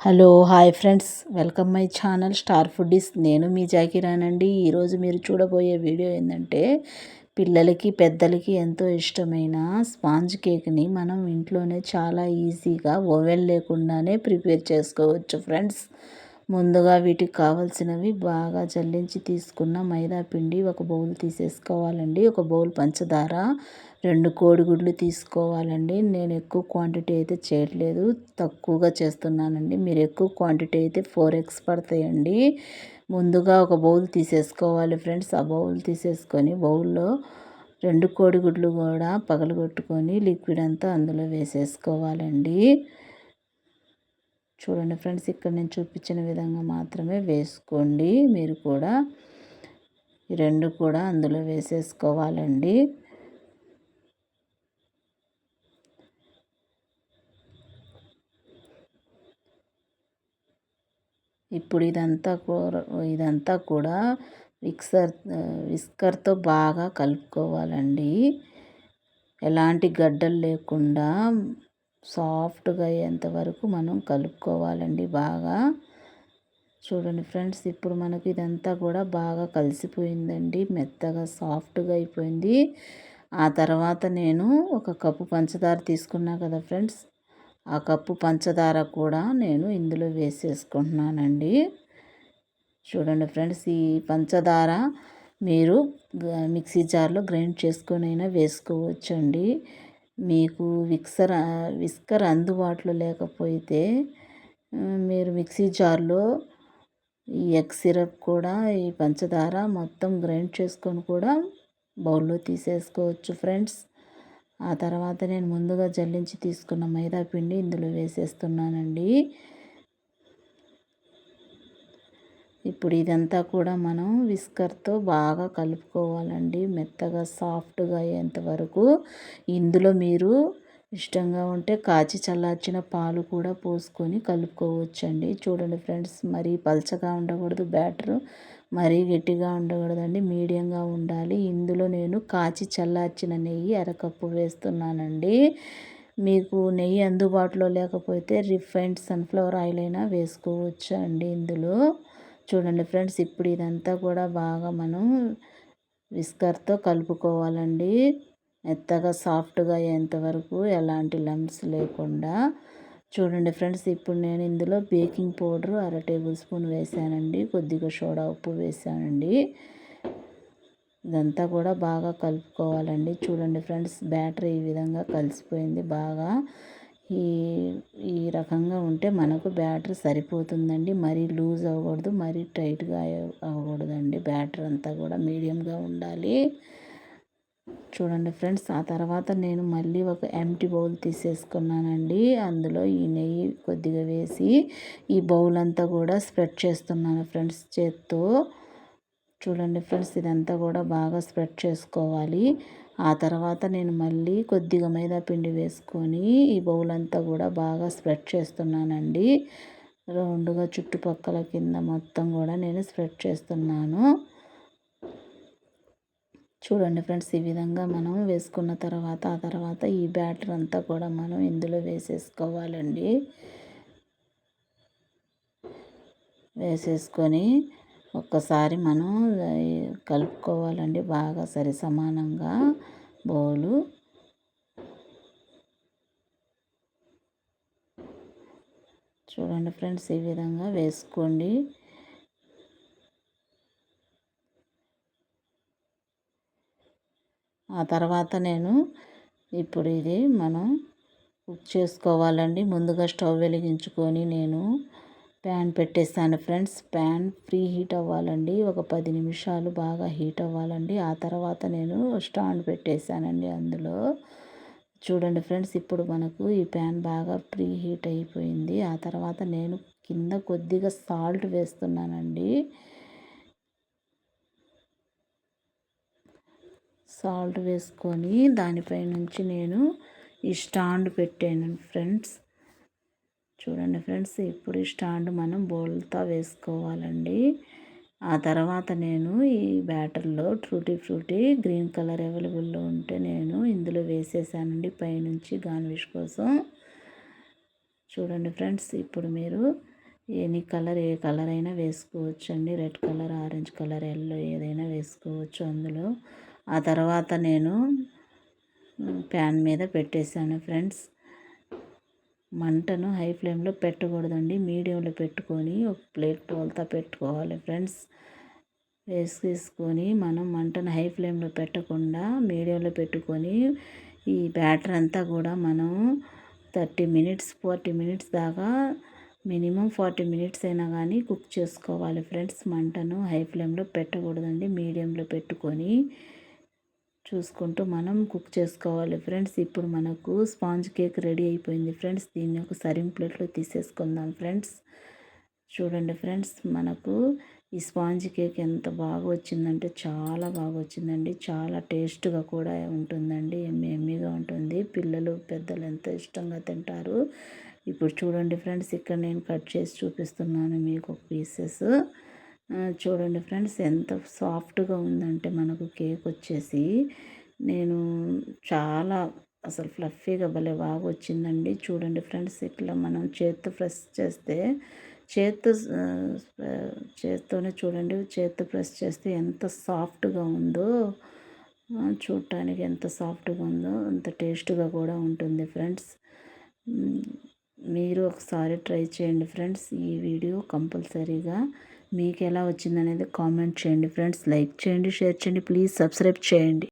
Hello hi friends. Welcome my channel star foodies. నేను మీ జాకిరానండి. ఈరోజు మీరు చూడబోయే వీడియో ఏంటంటే పిల్లలకి పెద్దలకి ఎంతో ఇష్టమైన స్పాంజ్ కేక్ని మనం ఇంట్లోనే చాలా ఈజీగా ఓవెన్ లేకుండానే ప్రిపేర్ చేసుకోవచ్చు ఫ్రెండ్స్. ముందుగా వీటికి కావాల్సినవి బాగా జల్లించి తీసుకున్న మైదా పిండి ఒక బౌల్ తీసేసుకోవాలండి. ఒక బౌల్ పంచదార రెండు కోడిగుడ్లు తీసుకోవాలండి. నేను ఎక్కువ క్వాంటిటీ అయితే చేయట్లేదు. తక్కువగా చేస్తున్నానండి. మీరు ఎక్కువ క్వాంటిటీ అయితే ఫోర్ ఎగ్స్ పడతాయండి. ముందుగా ఒక బౌల్ తీసేసుకోవాలి ఫ్రెండ్స్ ఆ బౌల్ తీసేసుకొని బౌల్లో రెండు కోడిగుడ్లు కూడా పగలగొట్టుకొని లిక్విడ్ అంతా అందులో వేసేసుకోవాలండి. చూడండి ఫ్రెండ్స్ ఇక్కడ నేను చూపించిన విధంగా మాత్రమే వేసుకోండి. మీరు కూడా రెండు కూడా అందులో వేసేసుకోవాలండి. ఇప్పుడు ఇదంతా కూర ఇదంతా కూడా విక్సర్ విస్కర్తో బాగా కలుపుకోవాలండి. ఎలాంటి గడ్డలు లేకుండా సాఫ్ట్గా అయ్యేంత వరకు మనం కలుపుకోవాలండి బాగా. చూడండి ఫ్రెండ్స్ ఇప్పుడు మనకి ఇదంతా కూడా బాగా కలిసిపోయిందండి మెత్తగా సాఫ్ట్గా అయిపోయింది. ఆ తర్వాత నేను ఒక కప్పు పంచదార తీసుకున్నా కదా ఫ్రెండ్స్ ఆ కప్పు పంచదార కూడా నేను ఇందులో వేసేసుకుంటున్నానండి. చూడండి ఫ్రెండ్స్ ఈ పంచదార మీరు మిక్సీ జార్లో గ్రైండ్ చేసుకొనైనా వేసుకోవచ్చండి. మీకు విక్సర్ విస్కర్ అందుబాటులో లేకపోతే మీరు మిక్సీ జార్లో ఈ ఎగ్ సిరప్ కూడా ఈ పంచదార మొత్తం గ్రైండ్ చేసుకొని కూడా బౌల్లో తీసేసుకోవచ్చు ఫ్రెండ్స్. ఆ తర్వాత నేను ముందుగా జల్లించి తీసుకున్న మైదా పిండి ఇందులో వేసేస్తున్నానండి. ఇప్పుడు ఇదంతా కూడా మనం విస్కర్తో బాగా కలుపుకోవాలండి. మెత్తగా సాఫ్ట్గా అయ్యేంత వరకు. ఇందులో మీరు ఇష్టంగా ఉంటే కాచి చల్లార్చిన పాలు కూడా పోసుకొని కలుపుకోవచ్చండి. చూడండి ఫ్రెండ్స్ మరీ పల్చగా ఉండకూడదు బ్యాటరు మరీ గట్టిగా ఉండకూడదండి మీడియంగా ఉండాలి. ఇందులో నేను కాచి చల్లార్చిన నెయ్యి అరకప్పు వేస్తున్నానండి. మీకు నెయ్యి అందుబాటులో లేకపోతే రిఫైన్డ్ సన్ఫ్లవర్ ఆయిల్ అయినా వేసుకోవచ్చు అండి ఇందులో. చూడండి ఫ్రెండ్స్ ఇప్పుడు ఇదంతా కూడా బాగా మనం విస్కర్తో కలుపుకోవాలండి. మెత్తగా సాఫ్ట్గా అయ్యేంతవరకు ఎలాంటి లంప్స్ లేకుండా. చూడండి ఫ్రెండ్స్ ఇప్పుడు నేను ఇందులో బేకింగ్ పౌడర్ అర టేబుల్ స్పూన్ వేసానండి. కొద్దిగా సోడా ఉప్పు వేసానండి. ఇదంతా కూడా బాగా కలుపుకోవాలండి. చూడండి ఫ్రెండ్స్ బ్యాటర్ ఈ విధంగా కలిసిపోయింది బాగా. ఈ ఈ రకంగా ఉంటే మనకు బ్యాటర్ సరిపోతుందండి. మరీ లూజ్ అవ్వకూడదు మరీ టైట్గా అవ్వకూడదండి. బ్యాటర్ అంతా కూడా మీడియంగా ఉండాలి. చూడండి ఫ్రెండ్స్ ఆ తర్వాత నేను మళ్ళీ ఒక ఎంటీ బౌల్ తీసేసుకున్నానండి. అందులో ఈ నెయ్యి కొద్దిగా వేసి ఈ బౌల్ అంతా కూడా స్ప్రెడ్ చేస్తున్నాను ఫ్రెండ్స్ చేత్తో. చూడండి ఫ్రెండ్స్ ఇదంతా కూడా బాగా స్ప్రెడ్ చేసుకోవాలి. ఆ తర్వాత నేను మళ్ళీ కొద్దిగా మైదా పిండి వేసుకొని ఈ బౌల్ అంతా కూడా బాగా స్ప్రెడ్ చేస్తున్నానండి. రౌండ్గా చుట్టుపక్కల కింద మొత్తం కూడా నేను స్ప్రెడ్ చేస్తున్నాను. చూడండి ఫ్రెండ్స్ ఈ విధంగా మనం వేసుకున్న తర్వాత ఆ తర్వాత ఈ బ్యాటర్ అంతా కూడా మనం ఇందులో వేసేసుకోవాలండి. వేసేసుకొని ఒక్కసారి మనం కలుపుకోవాలండి బాగా సరి సమానంగా బౌలు. చూడండి ఫ్రెండ్స్ ఈ విధంగా వేసుకోండి. ఆ తర్వాత నేను ఇప్పుడు ఇది మనం కుక్ చేసుకోవాలండి. ముందుగా స్టవ్ వెలిగించుకొని నేను ప్యాన్ పెట్టేస్తాను ఫ్రెండ్స్. ప్యాన్ ఫ్రీ హీట్ అవ్వాలండి. ఒక పది నిమిషాలు బాగా హీట్ అవ్వాలండి. ఆ తర్వాత నేను స్టాండ్ పెట్టేశానండి అందులో. చూడండి ఫ్రెండ్స్ ఇప్పుడు మనకు ఈ ప్యాన్ బాగా ప్రీ హీట్ అయిపోయింది. ఆ తర్వాత నేను కింద కొద్దిగా సాల్ట్ వేస్తున్నానండి. సాల్ట్ వేసుకొని దానిపై నుంచి నేను ఈ స్టాండ్ పెట్టాను ఫ్రెండ్స్. చూడండి ఫ్రెండ్స్ ఇప్పుడు ఈ స్టాండ్ మనం బోల్తా వేసుకోవాలండి. ఆ తర్వాత నేను ఈ బ్యాటర్లో ట్రూటీ ఫ్రూటీ గ్రీన్ కలర్ అవైలబుల్లో ఉంటే నేను ఇందులో వేసేసానండి పైనుంచి గాన్విష్ కోసం. చూడండి ఫ్రెండ్స్ ఇప్పుడు మీరు ఎనీ కలర్ ఏ కలర్ అయినా వేసుకోవచ్చు అండి red colour orange colour yellow ఏదైనా వేసుకోవచ్చు అందులో. ఆ తర్వాత నేను ప్యాన్ మీద పెట్టేశాను ఫ్రెండ్స్. మంటను హై ఫ్లేమ్లో పెట్టకూడదండి. మీడియంలో పెట్టుకొని ఒక ప్లేట్ పోల్తా పెట్టుకోవాలి ఫ్రెండ్స్. వేసుకొని మనం మంటను హై ఫ్లేమ్లో పెట్టకుండా మీడియంలో పెట్టుకొని ఈ బ్యాటర్ అంతా కూడా మనం థర్టీ మినిట్స్ ఫార్టీ మినిట్స్ దాకా మినిమం ఫార్టీ మినిట్స్ అయినా కానీ కుక్ చేసుకోవాలి ఫ్రెండ్స్. మంటను హై ఫ్లేమ్లో పెట్టకూడదండి. మీడియంలో పెట్టుకొని చూసుకుంటూ మనం కుక్ చేసుకోవాలి. ఫ్రెండ్స్ ఇప్పుడు మనకు స్పాంజ్ కేక్ రెడీ అయిపోయింది. ఫ్రెండ్స్ దీన్ని ఒక సరింగ్ ప్లేట్లో తీసేసుకుందాం. ఫ్రెండ్స్ చూడండి ఫ్రెండ్స్ మనకు ఈ స్పాంజ్ కేక్ ఎంత బాగా వచ్చిందంటే చాలా బాగా వచ్చిందండి. చాలా టేస్ట్గా కూడా ఉంటుందండి. ఎమ్మి ఎమ్మిగా ఉంటుంది. పిల్లలు పెద్దలు ఎంత ఇష్టంగా తింటారు. ఇప్పుడు చూడండి ఫ్రెండ్స్ ఇక్కడ నేను కట్ చేసి చూపిస్తున్నాను మీకు పీసెస్. చూడండి ఫ్రెండ్స్ ఎంత సాఫ్ట్గా ఉందంటే మనకు కేక్ వచ్చేసి నేను చాలా అసలు ఫ్లఫీగా భలే బాగా వచ్చిందండి. చూడండి ఫ్రెండ్స్ ఇట్లా మనం చేత్తో ప్రెస్ చేస్తే చేత్తో చేత్తోనే చూడండి చేత్తో ప్రెస్ చేస్తే ఎంత సాఫ్ట్గా ఉందో చూడటానికి ఎంత సాఫ్ట్గా ఉందో అంత టేస్ట్గా కూడా ఉంటుంది ఫ్రెండ్స్. మీరు ఒకసారి ట్రై చేయండి ఫ్రెండ్స్ ఈ వీడియో కంపల్సరీగా. మీకు ఎలా వచ్చిందనేది కామెంట్ చేయండి ఫ్రెండ్స్. లైక్ చేయండి షేర్ చేయండి ప్లీజ్ సబ్స్క్రైబ్ చేయండి.